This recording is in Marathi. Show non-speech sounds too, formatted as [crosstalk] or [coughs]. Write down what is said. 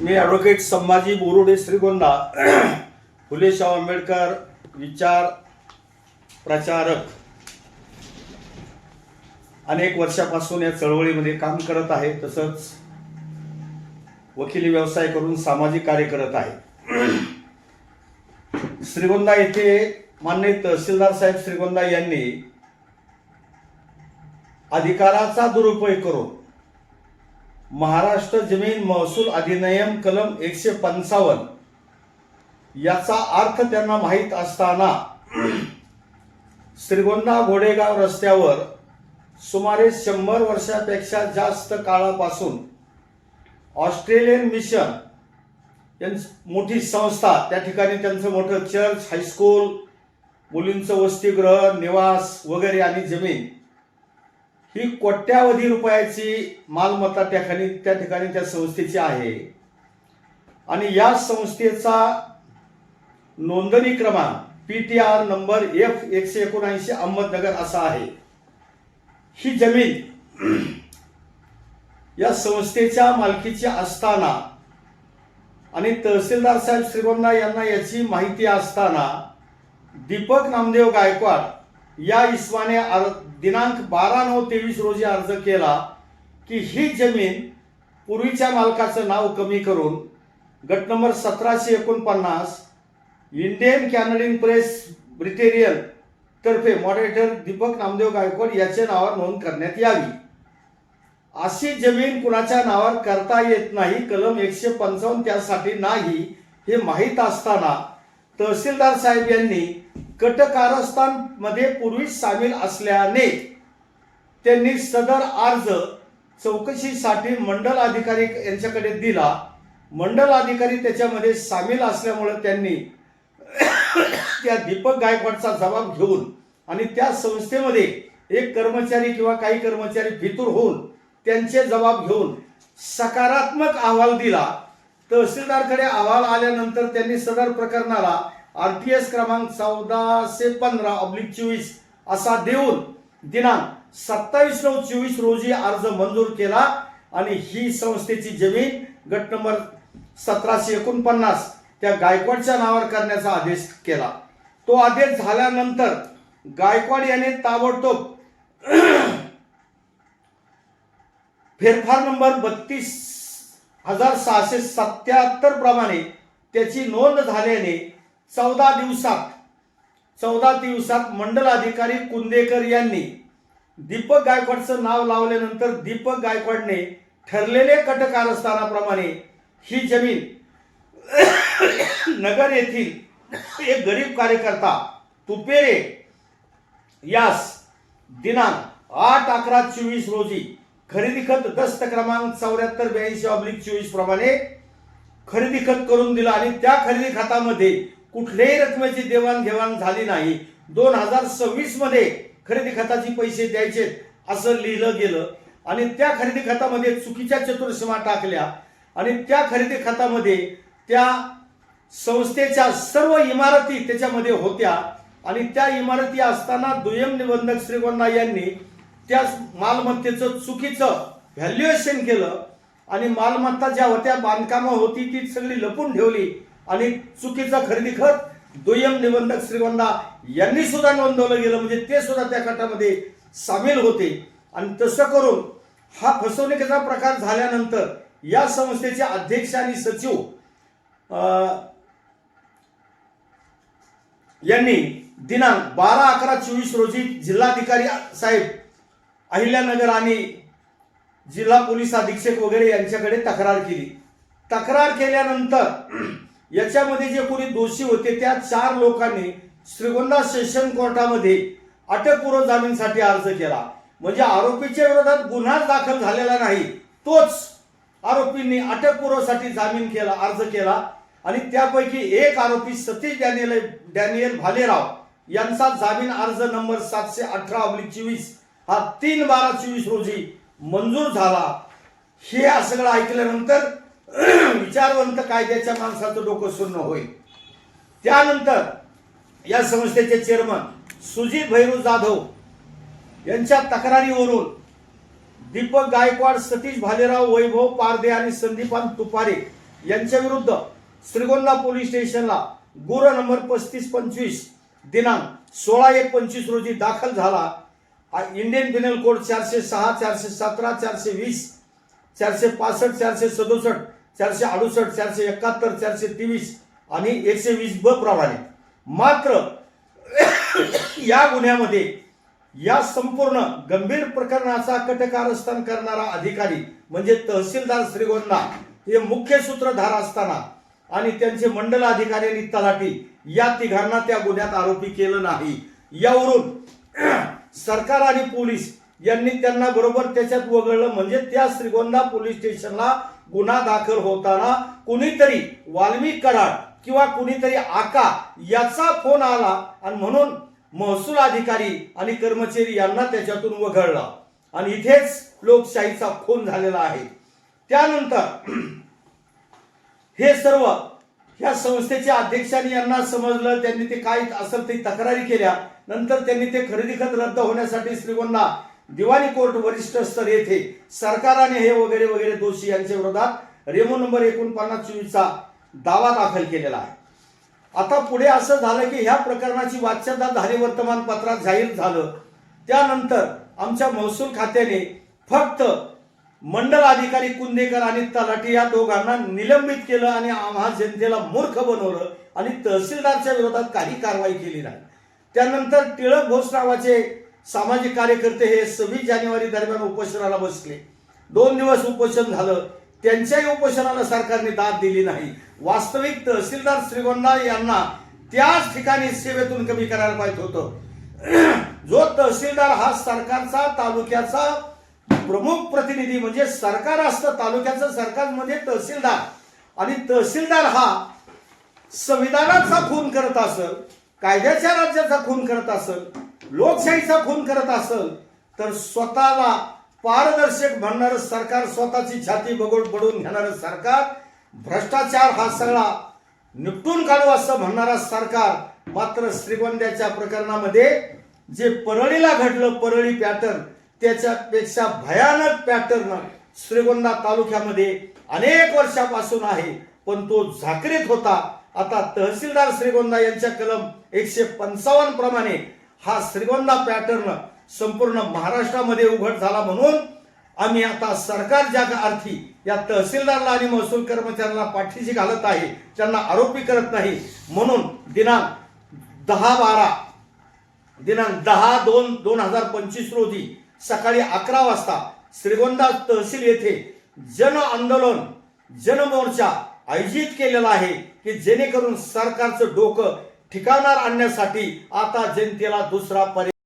मी ॲडव्होकेट संभाजी बोरुडे श्रीगोंदा [clears throat] फुले शाह आंबेडकर विचार प्रचारक. अनेक वर्षापासून या चळवळीमध्ये काम करत आहे तसंच वकिली व्यवसाय करून सामाजिक कार्य करत आहे. [clears throat] श्रीगोंदा येथे मान्य तहसीलदार साहेब श्रीगोंदा यांनी अधिकाराचा दुरुपयोग करून महाराष्ट्र जमीन महसूल अधिनियम कलम एकशे पंचावन्न. याचा अर्थ त्यांना माहीत असताना श्रीगोंदा घोडेगाव रस्त्यावर सुमारे शंभर वर्षापेक्षा जास्त काळापासून ऑस्ट्रेलियन मिशन यांची मोठी संस्था त्या ठिकाणी त्यांचं मोठं चर्च हायस्कूल मुलींचं वसतिगृह निवास वगैरे आणि जमीन ही कोट्यावधी रुपयाची मालमत्ता त्या ठिकाणी त्या ठिकाणी त्या संस्थेची आहे. आणि या संस्थेचा नोंदणी क्रमांक P T R number F एकशे एकोणऐंशी अहमदनगर असा आहे. ही जमीन [clears throat] या संस्थेच्या मालकीची असताना आणि तहसीलदार साहेब श्रीगोंदा यांना याची माहिती असताना दीपक नामदेव गायकवाड या इस्वाने अर- दिनांक बारा नऊ तेवीस रोजी अर्ज केला की ही जमीन पूर्वीच्या मालकाचं नाव कमी करून गट नंबर सतराशे एकोणपन्नास इंडियन कॅनडियन प्रेस ब्रिटेरियल तर्फे मॉडरेटर दीपक नामदेव गायकवाड याच्या नावावर नोंद करण्यात यावी. अशी जमीन कुणाच्या नावावर करता येत नाही कलम एकशे पंचावन्न त्यासाठी नाही हे माहीत असताना तहसीलदार साहेब यांनी गट कारस्थानमध्ये पूर्वीच सामील असल्याने त्यांनी सदर अर्ज चौकशीसाठी मंडल अधिकारी यांच्याकडे दिला. मंडल अधिकारी त्याच्यामध्ये सामील असल्यामुळं त्यांनी त्या दीपक गायकवाडचा जबाब घेऊन आणि त्या संस्थेमध्ये एक कर्मचारी किंवा काही कर्मचारी फितूर होऊन त्यांचे जबाब घेऊन सकारात्मक अहवाल दिला. तहसीलदारकडे अहवाल आल्यानंतर त्यांनी सदर प्रकरणाला आर टी एस क्रमांक चौदाशे पंधरा ऑब्लिक चोवीस असा देऊन दिनांक सत्तावीस नऊ चोवीस रोजी अर्ज मंजूर केला आणि ही संस्थेची जमीन गट नंबर सतराशे एकोणपन्नास त्या गायकवाडच्या नावावर करण्याचा आदेश केला. तो आदेश झाल्यानंतर गायकवाड याने ताबडतोब [clears throat] फेरफार नंबर बत्तीस हजार सहाशे सत्याहत्तर प्रमाणे त्याची नोंद झाल्याने चौदा दिवसात चौदा दिवसात मंडल अधिकारी कुंदेकर यांनी दीपक गायकवाडचं नाव लावल्यानंतर दीपक गायकवाडने ठरलेले कट कारस्थानाप्रमाणे ही जमीन नगर येथील एक गरीब कार्यकर्ता तुपेरे यास दिनांक आठ अकरा चोवीस रोजी खरेदी खत दस्त क्रमांक चौऱ्याहत्तर ब्याऐंशी ऑब्लिक चोवीस प्रमाणे खरेदी खत करून दिला आणि त्या खरेदी खतामध्ये कुठल्याही रकमेची देवाणघेवाण झाली नाही. दोन हजार सव्वीसमध्ये खरेदी खताची पैसे द्यायचे असं लिहिलं गेलं. आणि त्या खरेदी खतामध्ये चुकीच्या चतुर्सीमा टाकल्या. आणि त्या खरेदी खतामध्ये त्या संस्थेच्या सर्व इमारती त्याच्यामध्ये होत्या. आणि त्या इमारती असताना दुय्यम निबंधक श्रीगोंदा यांनी त्या मालमत्तेचं चुकीचं व्हॅल्युएशन केलं. आणि मालमत्ता ज्या होत्या बांधकामं होती ती सगळी लपून ठेवली. आणि चुकीचा खरेदी खत दुय्यम निबंधक श्रीगोंदा यांनी सुद्धा नोंदवलं गेलं. म्हणजे ते सुद्धा त्या खतामध्ये सामील होते. आणि तसं करून हा फसवणुकीचा प्रकार झाल्यानंतर या संस्थेचे अध्यक्ष आणि सचिव यांनी दिनांक बारा अकरा चोवीस रोजी जिल्हाधिकारी साहेब अहिल्यानगर आणि जिल्हा पोलीस अधीक्षक वगैरे यांच्याकडे तक्रार केली. तक्रार केल्यानंतर याच्यामध्ये जे कोणी दोषी होते त्या चार लोकांनी श्रीगोंदा सेशन कोर्टामध्ये अटकपूर्व जामीनसाठी अर्ज केला. म्हणजे आरोपीच्या विरोधात गुन्हा दाखल झालेला नाही तोच आरोपींनी अटकपूर्वसाठी जामीन केला अर्ज केला. आणि त्यापैकी एक आरोपी सतीश डॅनियल डॅनियल भालेराव यांचा जामीन अर्ज नंबर सातशे अठरा अब्लिक चोवीस हा तीन बारा चोवीस रोजी मंजूर झाला. हे सगळं ऐकल्यानंतर [clears throat] विचारवंत कायद्याच्या माणसाचं डोकं सुन्न होईल. त्यानंतर या संस्थेचे चेअरमन सुजित भैरू जाधव यांच्या तक्रारीवरून दीपक गायकवाड सतीश भालेराव वैभव पारदे आणि संदीपान तुपारे यांच्या विरुद्ध श्रीगोंदा पोलीस स्टेशनला गुर नंबर पस्तीस पंचवीस दिनांक सोळा एक पंचवीस रोजी दाखल झाला. इंडियन पिनल कोड चारशे सहा चारशे सतरा चारशे वीस चारशे पासष्ट चारशे सदुसष्ट चारशे अडुसष्ट चारशे एकाहत्तर चारशे तेवीस आणि एकशे वीस ब प्रमाणे मात्र [coughs] या गुन्ह्यामध्ये या संपूर्ण गंभीर प्रकरणाचा कटकारस्थान करणारा अधिकारी म्हणजे तहसीलदार श्रीगोंदा हे मुख्य सूत्रधार असताना आणि त्यांचे मंडल अधिकारी आणि तलाठी या तिघांना त्या गुन्ह्यात आरोपी केलं नाही. यावरून [coughs] सरकार आणि पोलीस यांनी त्यांना बरोबर त्याच्यात वगळलं. म्हणजे त्या श्रीगोंदा पोलीस स्टेशनला गुन्हा दाखल होताना कुणीतरी वाल्मिक कराड किंवा कुणीतरी आका याचा फोन आला आणि म्हणून महसूल अधिकारी आणि कर्मचारी यांना त्याच्यातून वगळला. आणि इथेच लोकशाहीचा खून झालेला आहे. त्यानंतर [clears throat] हे सर्व ह्या संस्थेच्या अध्यक्षांनी यांना समजलं. त्यांनी ते काय असेल ते तक्रारी केल्या. नंतर त्यांनी ते खरेदी खत रद्द होण्यासाठी श्रीगोंदा दिवाणी कोर्ट वरिष्ठ स्तर येथे सरकाराने हे वगैरे वगैरे दोषी यांच्या विरोधात रेमो नंबर एकोणपन्नास चोवीसचा दावा दाखल केलेला आहे. आता पुढे असं झालं की ह्या प्रकरणाची वाच्यता झाली वर्तमानपत्रात जाहीर झालं. त्यानंतर आमच्या महसूल खात्याने फक्त मंडल अधिकारी कुंदेकर आणि तलाठी या दोघांना निलंबित केलं आणि आम्हा जनतेला मूर्ख बनवलं आणि तहसीलदारच्या विरोधात काही कारवाई केली नाही. त्यानंतर टिळक घोष नावाचे सामाजिक कार्यकर्ते हे सव्वीस जानेवारी दरम्यान उपोषणाला बसले. दोन दिवस उपोषण झालं. त्यांच्याही उपोषणाला सरकारने दाद दिली नाही. वास्तविक तहसीलदार श्रीगोंदा यांना त्याच ठिकाणी सेवेतून कमी करायला पाहिजे होतं. [clears throat] जो तहसीलदार हा सरकारचा तालुक्याचा प्रमुख प्रतिनिधी म्हणजे सरकार असतं तालुक्याचं सरकार म्हणजे तहसीलदार. आणि तहसीलदार हा संविधानाचा खून करत असं कायद्याच्या राज्याचा खून करत असं लोकशाहीचा खून करत असेल तर स्वतःला पारदर्शक म्हणणारं सरकार स्वतःची छाती बघून पडून घेणारं सरकार भ्रष्टाचार हा सगळा निपटून काढू असं म्हणणारा सरकार मात्र श्रीगोंद्याच्या प्रकरणामध्ये जे परळीला घडलं परळी पॅटर्न त्याच्यापेक्षा भयानक पॅटर्न श्रीगोंदा तालुक्यामध्ये अनेक वर्षापासून आहे पण तो झाकरीत होता. आता तहसीलदार श्रीगोंदा यांच्या कलम एकशे पंचावन्न प्रमाणे हा श्रीगोंदा पॅटर्न संपूर्ण महाराष्ट्रामध्ये उघड झाला म्हणून आम्ही आता सरकार ज्या अर्थी या तहसीलदारला आणि महसूल कर्मचाऱ्यांना पाठीशी घालत आहे त्यांना आरोपी करत नाही म्हणून दिनांक दहा बारा दिनांक दहा दोन दोन हजार पंचवीस रोजी सकाळी अकरा वाजता श्रीगोंदा तहसील येथे जन आंदोलन जनमोर्चा आयोजित केलेला आहे की जेणेकरून सरकारचं डोकं ठिकाणार आणण्यासाठी आता जनतेला दुसरा पर्याय